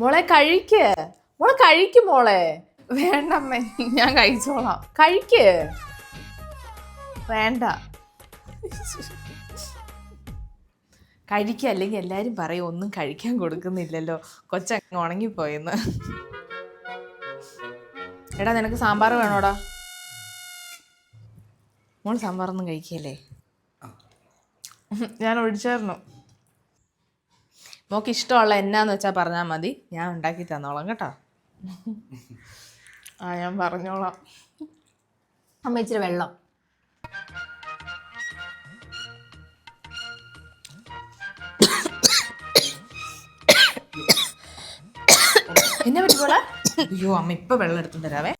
മോളെ കഴിക്ക്. മോളെ കഴിക്ക് മോളെ. വേണ്ടമ്മേ ഞാൻ കഴിച്ചോളാം. കഴിക്ക്. വേണ്ട. കഴിക്കുക അല്ലെങ്കിൽ എല്ലാവരും പറയും ഒന്നും കഴിക്കാൻ കൊടുക്കുന്നില്ലല്ലോ. കൊച്ചങ്ങ് ഉണങ്ങിപ്പോയെന്ന്. എടാ നിനക്ക് സാമ്പാർ വേണോടാ? മോൾ സാമ്പാറൊന്നും കഴിക്കല്ലേ? ഞാൻ ഒഴിച്ചായിരുന്നു. മോക്ക് ഇഷ്ടമുള്ള എന്നാന്ന് വെച്ചാൽ പറഞ്ഞാൽ മതി. ഞാൻ ഉണ്ടാക്കി തന്നോളാം കേട്ടോ. ആ ഞാൻ പറഞ്ഞോളാം. അമ്മ ഇച്ചിരി വെള്ളം. എന്നെ പറ്റിക്കോളാം അയ്യോ അമ്മ ഇപ്പൊ വെള്ളം എടുത്തു തരാവേ.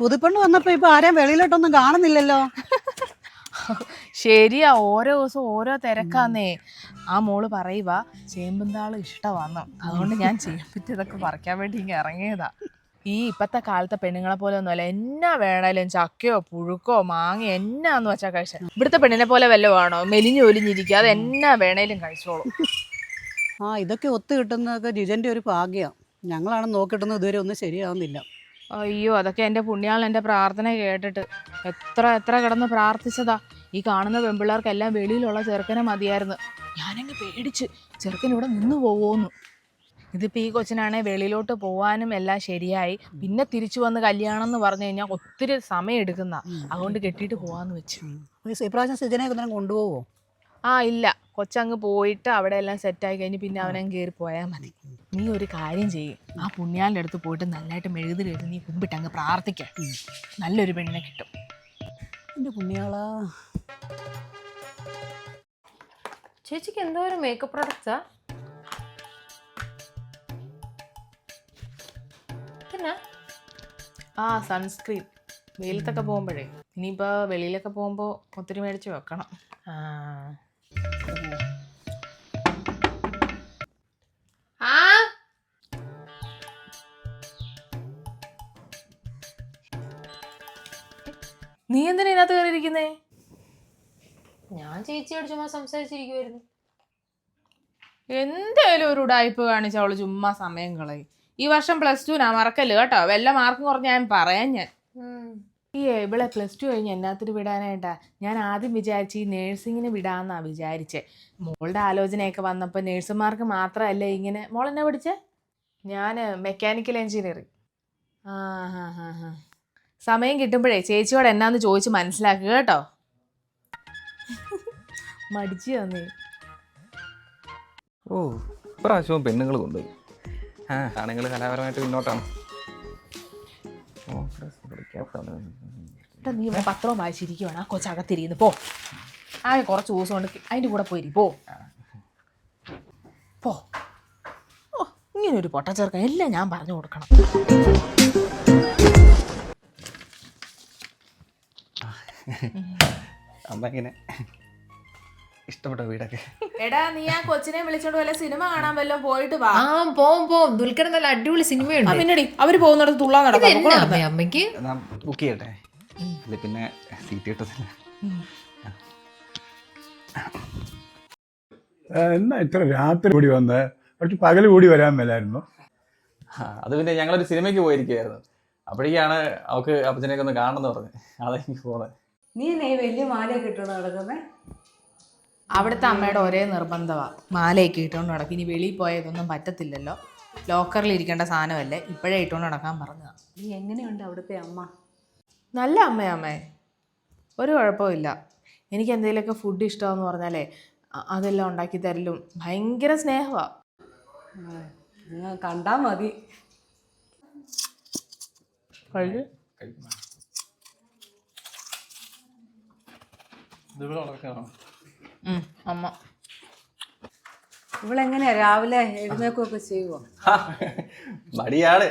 പുതുപ്പെണ്ണ് വന്നപ്പോ ഇപ്പൊ ആരെയും വെളിയിലോട്ടൊന്നും കാണുന്നില്ലല്ലോ. ശരിയാ ഓരോ ദിവസം ഓരോ തിരക്കാന്നേ. ആ മോൾ പറയുക ചേമ്പുന്താൾ ഇഷ്ടമാണ് അതുകൊണ്ട് ഞാൻ ചേമ്പിറ്റതൊക്കെ പറിക്കാൻ വേണ്ടി ഇങ്ങനെ ഇറങ്ങിയതാ. ഈ ഇപ്പത്തെ കാലത്തെ പെണ്ണുങ്ങളെ പോലെ ഒന്നുമല്ല എന്നാ വേണേലും ചക്കയോ പുഴുക്കോ മാങ്ങ എന്നാന്ന് വെച്ചാൽ കഴിച്ച. ഇവിടുത്തെ പെണ്ണിനെ പോലെ വല്ല വേണോ? മെലിഞ്ഞു ഒലിഞ്ഞിരിക്കുക അത് എന്നാ വേണേലും കഴിച്ചോളൂ. ആ ഇതൊക്കെ ഒത്തു കിട്ടുന്നതൊക്കെ ജിജന്റെ ഒരു ഭാഗ്യം. ഞങ്ങളാണ് നോക്കിട്ടുന്നത് ഇതുവരെ ഒന്നും ശരിയാവുന്നില്ല. അയ്യോ അതൊക്കെ എന്റെ പുണ്യാളൻ എന്റെ പ്രാർത്ഥന കേട്ടിട്ട്. എത്ര എത്ര കിടന്ന് പ്രാർത്ഥിച്ചതാ. ഈ കാണുന്ന പെൺപിള്ളേർക്കെല്ലാം വെളിയിലുള്ള ചെറുക്കനെ മതിയായിരുന്നു. ഞാനങ്ങ് പേടിച്ച് ചെറുക്കൻ ഇവിടെ നിന്ന് പോവുമെന്ന് ഇതിപ്പോൾ ഈ കൊച്ചിനാണെ വെളിയിലോട്ട് പോകാനും എല്ലാം ശരിയായി. പിന്നെ തിരിച്ചു വന്ന് കല്യാണം എന്ന് പറഞ്ഞു കഴിഞ്ഞാൽ ഒത്തിരി സമയം എടുക്കുന്ന. അതുകൊണ്ട് കെട്ടിയിട്ട് പോകാന്ന് വെച്ചു. ഇപ്രാവശ്യം സിജനെ കൊണ്ടുപോകുമോ കൊണ്ടുപോവോ? ആ ഇല്ല. കൊച്ചങ്ങ് പോയിട്ട് അവിടെ എല്ലാം സെറ്റായി കഴിഞ്ഞ് പിന്നെ അവനങ്ങ് കയറി പോയാൽ മതി. നീ ഒരു കാര്യം ചെയ്യും. ആ പുണ്യാലിന്റെ അടുത്ത് പോയിട്ട് നല്ലതായിട്ട് മെഴുതിൽ എഴുതി നീ കുമ്പിട്ട് അങ്ങ് പ്രാർത്ഥിക്കാം നല്ലൊരു പെണ്ണിനെ കിട്ടും. എന്റെ പുണ്യാളാ. ചേച്ചിക്ക് എന്തോ ഒരു മേക്കപ്പ് പ്രൊഡക്റ്റാ പിന്നെ? ആ സൺസ്ക്രീൻ വെയിലത്തൊക്കെ പോകുമ്പോഴേ. ഇനിയിപ്പോൾ വെളിയിലൊക്കെ പോകുമ്പോൾ ഒത്തിരി മേടിച്ച് വെക്കണം. നീ എന്തിനാ ഇതിനകത്ത് കയറിയിരിക്കുന്നേ? ഞാൻ ചേച്ചിയോട് ചുമ്മാ സംസാരിച്ചിരിക്കുവായിരുന്നു. എന്തായാലും ഒരു ഉടായ്പ് കാണിച്ചവൾ ചുമ്മാ സമയം കളയും. ഈ വർഷം പ്ലസ് ടു നാ മറക്കല്ലേ കേട്ടോ? വല്ല മാർക്കും കുറഞ്ഞ ഞാൻ പറയാൻ ഞാൻ. ഈ ഇവളെ പ്ലസ് ടു കഴിഞ്ഞ് എന്നാത്തിന് വിടാനായിട്ടാ? ഞാൻ ആദ്യം വിചാരിച്ച് ഈ നേഴ്സിങ്ങിന് വിടാമെന്നാണ് വിചാരിച്ചേ. മോളുടെ ആലോചനയൊക്കെ വന്നപ്പോൾ നേഴ്സുമാർക്ക് മാത്രമല്ല ഇങ്ങനെ മോൾ എന്നാ പഠിച്ചേ? ഞാൻ മെക്കാനിക്കൽ എഞ്ചിനീയറിംഗ് ആ ഹാ ഹാ ഹാ. സമയം കിട്ടുമ്പോഴേ ചേച്ചിയോട് എന്നാന്ന് ചോദിച്ച് മനസ്സിലാക്കുക കേട്ടോ. മടിച്ചു തന്നേ ഓ ഇപ്രാവശ്യവും പെണ്ണുങ്ങൾ കൊണ്ടുപോയി ആ ആണുങ്ങൾ കലാപരമായിട്ട് പിന്നോട്ടാണ്. എടാ നീ ഇവിടെ പത്രവും വായിച്ചിരിക്കുവാണ്. ആ കൊച്ചകത്തിരിക്കുന്നു പോ. ആകെ കുറച്ച് ദിവസം കൊണ്ട് അതിന്റെ കൂടെ പോയിരി പോ. പോ. ഓ ഇങ്ങനെ ഒരു പൊട്ടച്ചേർക്ക എല്ലാം ഞാൻ പറഞ്ഞു കൊടുക്കണം. അമ്മ ഇങ്ങനെ ഇഷ്ടപ്പെട്ട വീടൊക്കെ. എടാ നീ ആ കൊച്ചിനെ വിളിച്ചോണ്ട് വല്ല സിനിമ കാണാൻ വല്ലതും പോയിട്ട് വാ. ആ പോവും പോവും ദുൽഖർ നല്ല അടിപൊളി സിനിമയുണ്ട്. പിന്നടി അവർ പോകുന്നിടത്ത് തുള്ളാൻ നടക്കാം. എന്നാ അമ്മയ്ക്ക്? ഞാൻ ബുക്ക് ചെയ്യട്ടെ. അല്ലെ പിന്നെ സീറ്റ് കിട്ടത്തില്ല എന്നാ ഇത്ര രാത്രി കൂടി വന്ന് കുറച്ച് പകൽ കൂടി വരാൻ മേലായിരുന്നു. ആ, അത് പിന്നെ ഞങ്ങളൊരു സിനിമയ്ക്ക് പോയിരിക്കുകയായിരുന്നു. അപ്പോഴേക്കാണ് അവക്ക് അപ്പച്ചനെയൊക്കെ ഒന്ന് കാണണമെന്ന് പറഞ്ഞു. അതെനിക്ക് പോകുന്നത് നീ നെയ് വലിയ മാലയൊക്കെ ഇട്ടുകൊണ്ട് നടക്കുന്നേ? അവിടുത്തെ അമ്മയുടെ ഒരേ നിർബന്ധമാണ് മാലയൊക്കെ ഇട്ടുകൊണ്ട് നടക്കും. ഇനി വെളിയിൽ പോയതൊന്നും പറ്റത്തില്ലല്ലോ. ലോക്കറിൽ ഇരിക്കേണ്ട സാധനമല്ലേ? ഇപ്പോഴേ ഇട്ടുകൊണ്ട് നടക്കാൻ പറഞ്ഞതാണ് നീ എങ്ങനെയുണ്ട് അവിടുത്തെ അമ്മ? നല്ല അമ്മയാ അമ്മേ. ഒരു കുഴപ്പമില്ല എനിക്ക് എന്തെങ്കിലുമൊക്കെ ഫുഡ് ഇഷ്ടമെന്ന് പറഞ്ഞാലേ അതെല്ലാം ഉണ്ടാക്കി തരലും ഭയങ്കര സ്നേഹമാണ് കണ്ടാൽ കണ്ടാ മതി. അമ്മ. ഇവളെങ്ങനെയാ രാവിലെ എഴുന്നേക്കൊക്കെ ചെയ്യുവോ? മടിയാണ്.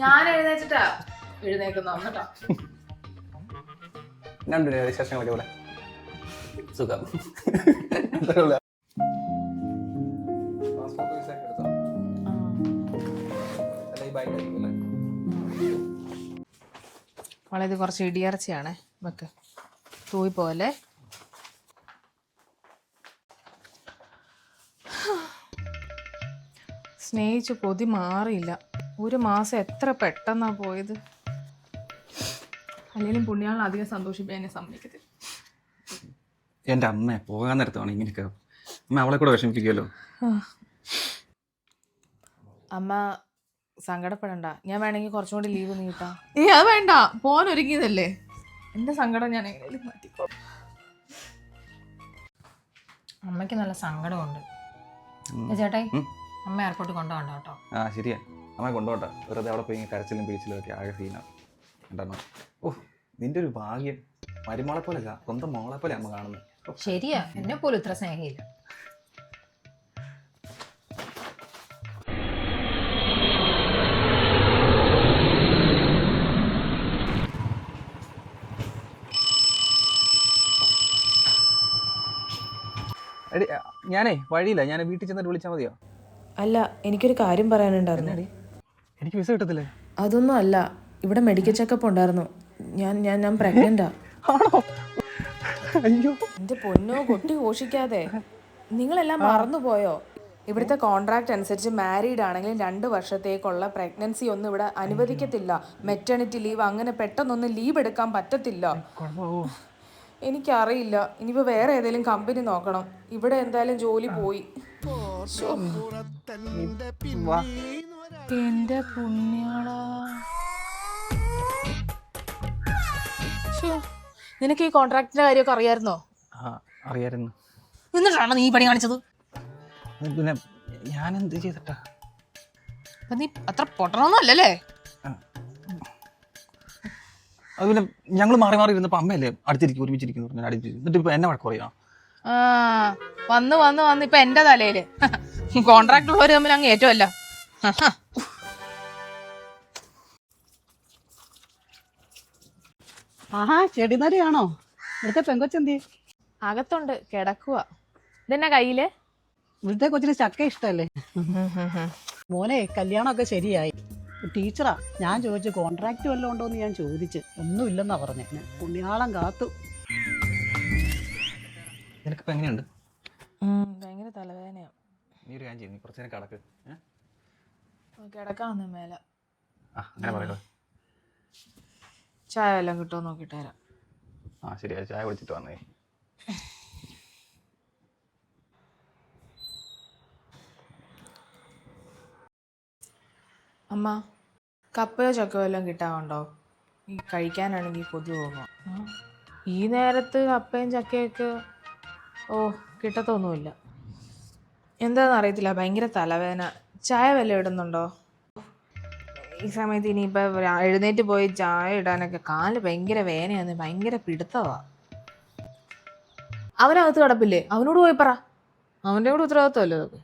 ഞാൻ എഴുന്നേച്ചിട്ടാ എഴുന്നേക്കുന്ന കേട്ടോ രണ്ട് വിശേഷങ്ങളൊക്കെ ഇവിടെ. സുഖം. ഇത് കുറച്ച് ഇടിയർച്ചയാണ്. വെക്ക് തൂയി പോലെ സ്നേഹിച്ച് കൊതി മാറിയില്ല. ഒരു മാസം എത്ര പെട്ടെന്നാ പോയത്? അല്ലെങ്കിലും പുണ്യാളെ അധികം സന്തോഷിപ്പിക്കാൻ എന്നെ സമ്മതിക്കത്തില്ല. എന്റെ അമ്മ പോകാൻ നേരത്താണ് ഇങ്ങനെയൊക്കെ. അമ്മ അവളെ കൂടെ വിഷമിപ്പിക്കുമല്ലോ അമ്മ സങ്കടപ്പെടണ്ട. ഞാൻ വേണമെങ്കിൽ കുറച്ചും കൂടി ലീവ് നീട്ടാ ഏ അത് വേണ്ട. പോകാൻ ഒരുങ്ങിയതല്ലേ? എന്റെ സങ്കടം ഞാൻ എങ്ങനെയും മാറ്റിക്കോ അമ്മയ്ക്ക് നല്ല സങ്കടമുണ്ട്. ചേട്ടായി. അമ്മ എയർപോർട്ടിൽ കൊണ്ടുപോകണ്ട കേട്ടോ. ആ ശരിയാ. അമ്മ കൊണ്ടുപോട്ടെ വെറുതെ അവിടെ പോയി കരച്ചിലും പിടിച്ചിലും ഒക്കെ ആകെ സീനാണ് കണ്ടോ? ഓ നിന്റെ ഒരു ഭാഗ്യം. മരുമോളെ പോലെ സ്വന്തം മോളെ പോലെ അമ്മ കാണുന്നത് ശരിയാ. എന്നെ പോലും ഇത്ര സ്നേഹമില്ല. ഞാനേ വഴിയില്ല. ഞാൻ വീട്ടിൽ ചെന്നിട്ട് വിളിച്ചാൽ മതിയോ? അല്ല എനിക്കൊരു കാര്യം പറയാനുണ്ടായിരുന്നു. എനിക്ക് വിസ കിട്ടത്തില്ലേ? അതൊന്നും അല്ല. ഇവിടെ മെഡിക്കൽ ചെക്കപ്പ് ഉണ്ടായിരുന്നു. ഞാൻ ഞാൻ ഞാൻ പ്രഗ്നന്റാ അയ്യോ. എന്റെ പൊന്നോ കൊട്ടി ഘോഷിക്കാതെ. നിങ്ങളെല്ലാം മറന്നുപോയോ ഇവിടുത്തെ കോൺട്രാക്ട് അനുസരിച്ച് മാരീഡ് ആണെങ്കിലും രണ്ട് വർഷത്തേക്കുള്ള പ്രഗ്നൻസി ഒന്നും ഇവിടെ അനുവദിക്കത്തില്ല. മെറ്റേണിറ്റി ലീവ് അങ്ങനെ പെട്ടെന്നൊന്നും ലീവ് എടുക്കാൻ പറ്റത്തില്ല. എനിക്കറിയില്ല. ഇനിയിപ്പോൾ വേറെ ഏതെങ്കിലും കമ്പനി നോക്കണം. ഇവിടെ എന്തായാലും ജോലി പോയി. എന്റെ പുണ്യാളാ. നിനക്ക് ഈ കോൺട്രാക്ടിന്റെ കാര്യമൊക്കെ അറിയായിരുന്നോ? അറിയായിരുന്നു. എന്നിട്ടാണോ നീ പണി കാണിച്ചത്? പിന്നെ ഞാൻ എന്ത് ചെയ്തിട്ടാ? നീ അത്ര പൊട്ടണമൊന്നും അല്ലല്ലേ അത് പിന്നെ ഞങ്ങൾ മാറി മാറി ഇരുന്നപ്പോൾ അമ്മയല്ലേ അടുത്തിരിക്കും ഒരുമിച്ചിരിക്കുന്നു പറഞ്ഞു അടുത്തിരിക്കും എന്നിട്ട് ഇപ്പൊ എന്നെ വഴക്ക് പറയാം? ആ വന്ന് വന്ന് വന്ന്. ഇപ്പൊ എന്റെ തലയിൽ. കോൺട്രാക്ട് ഉള്ളവര് തമ്മിൽ അങ്ങ് ഏറ്റവും ആഹാ ചെടിനരിയാണോ ഇവിടുത്തെ പെങ്കൊച്ചെന്തി? അകത്തുണ്ട് കിടക്കുക ഇതെന്നെ കയ്യിൽ? ഇവിടുത്തെ കൊച്ചിന് ചക്ക ഇഷ്ടല്ലേ? മോനെ കല്യാണമൊക്കെ ശരിയായി. ടീച്ചറാ ഞാൻ ചോദിച്ചു കോൺട്രാക്ട് വല്ലതും ഉണ്ടോ എന്ന് ഞാൻ ചോദിച്ചു. ഒന്നുമില്ലെന്നാ പറഞ്ഞു. പുണ്യാളം കാത്തു. നിനക്കിപ്പോ എങ്ങനെയുണ്ട്? ഭയങ്കര തലവേദനയാ. നീ ഒരു കാര്യം ചെയ്യുന്നു കുറച്ച് നേരം കിടക്ക്? കിടക്കാൻ മേല. ആ അങ്ങനെ പറയട്ടോ ചായ എല്ലാം കിട്ടുമോ നോക്കിട്ട് തരാം ആ ശരി ചായ കുടിച്ചിട്ട് വന്നേ. അമ്മ കപ്പയോ ചക്കയോ എല്ലാം കിട്ടാറുണ്ടോ? ഈ കഴിക്കാനാണെങ്കിൽ കൊതി തോന്നുക ഈ നേരത്ത് കപ്പയും ചക്കയൊക്കെ ഓ കിട്ടത്തൊന്നുമില്ല. എന്താണെന്ന് അറിയത്തില്ല ഭയങ്കര തലവേദന. ചായ വല്ല ഇടുന്നുണ്ടോ? ഈ സമയത്ത് ഇനിയിപ്പോൾ എഴുന്നേറ്റ് പോയി ചായ ഇടാനൊക്കെ കാൽ ഭയങ്കര വേദനയാണ് ഭയങ്കര പിടുത്തവാ. അവനകത്ത് കിടപ്പില്ലേ? അവനോട് പോയി പറ. അവന്റെ കൂടെ ഉത്തരവാദിത്വമല്ലോ അതൊക്കെ?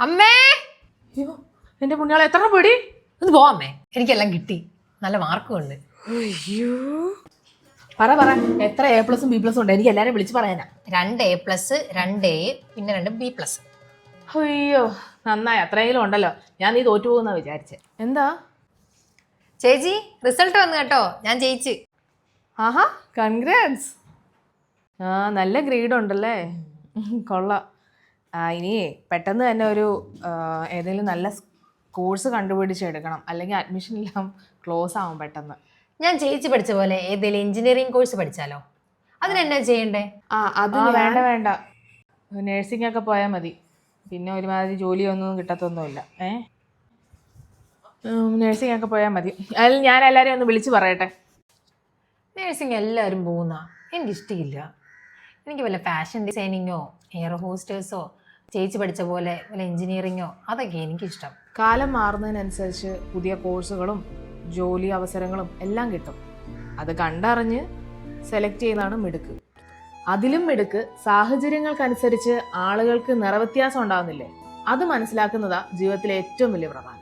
അമ്മേ! അയ്യോ എന്റെ പുണ്യാളെ എത്ര പേടി? ഒന്ന് പോ അമ്മേ. എനിക്കെല്ലാം കിട്ടി. നല്ല മാർക്കും ഉണ്ട് അയ്യോ. പറ പറ. എത്ര എ പ്ലസും ബി പ്ലസും ഉണ്ട്? എനിക്ക് എല്ലാരും വിളിച്ച് പറയാനാ. രണ്ട് എ പ്ലസ് രണ്ട് എ പിന്നെ രണ്ട് ബി പ്ലസ് അയ്യോ നന്നായി. അത്രയെങ്കിലും ഉണ്ടല്ലോ. ഞാൻ നീ തോറ്റു പോകുന്ന വിചാരിച്ചെ. എന്താ? ചേച്ചി റിസൾട്ട് വന്നു കേട്ടോ. ഞാൻ ജയിച്ച്. ആഹാ കൺഗ്രാറ്റ്സ് ആ നല്ല ഗ്രേഡ് ഉണ്ടല്ലേ? കൊള്ളാം. ആ ഇനി പെട്ടെന്ന് തന്നെ ഒരു ആ, ഏതെങ്കിലും നല്ല കോഴ്സ് കണ്ടുപിടിച്ചെടുക്കണം. അല്ലെങ്കിൽ അഡ്മിഷൻ എല്ലാം ക്ലോസ് ആവും പെട്ടെന്ന്. ഞാൻ ചേച്ചി പഠിച്ച പോലെ ഏതെങ്കിലും എഞ്ചിനീയറിംഗ് കോഴ്സ് പഠിച്ചാലോ? അതിനെന്നാ ചെയ്യണ്ടേ? ആ അത് വേണ്ട വേണ്ട. നേഴ്സിംഗ് ഒക്കെ പോയാൽ മതി. പിന്നെ ഒരുമാതിരി ജോലിയൊന്നും കിട്ടത്തൊന്നുമില്ല. ഏ? നേഴ്സിംഗ് ഒക്കെ പോയാൽ മതി. അതിൽ ഞാൻ എല്ലാവരെയും ഒന്ന് വിളിച്ച് പറയട്ടെ. നേഴ്സിംഗ് എല്ലാവരും പോകുന്ന എനിക്കിഷ്ടമില്ല എനിക്ക് വല്ല ഫാഷൻ ഡിസൈനിങ്ങോ എയർ ഹോസ്റ്റേഴ്സോ ചേച്ചി പഠിച്ച പോലെ വല്ല എഞ്ചിനീയറിങ്ങോ അതൊക്കെ എനിക്കിഷ്ടം. കാലം മാറുന്നതിനനുസരിച്ച് പുതിയ കോഴ്സുകളും ജോലി അവസരങ്ങളും എല്ലാം കിട്ടും. അത് കണ്ടറിഞ്ഞ് സെലക്ട് ചെയ്യുന്നതാണ് മിടുക്ക്. അതിലും മിടുക്ക് സാഹചര്യങ്ങൾക്കനുസരിച്ച് ആളുകൾക്ക് നിറവ്യത്യാസം ഉണ്ടാകുന്നില്ലേ അത് മനസ്സിലാക്കുന്നതാ ജീവിതത്തിലെ ഏറ്റവും വലിയ പ്രധാനം.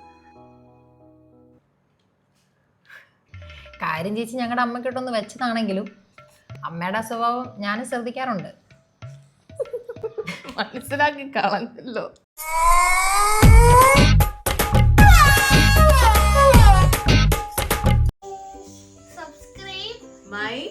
കാര്യം ചേച്ചി ഞങ്ങളുടെ അമ്മക്കിട്ടൊന്ന് വെച്ചതാണെങ്കിലും അമ്മയുടെ സ്വഭാവം ഞാനും ശ്രദ്ധിക്കാറുണ്ട്. മനസ്സിലാക്കി കളഞ്ഞല്ലോ. my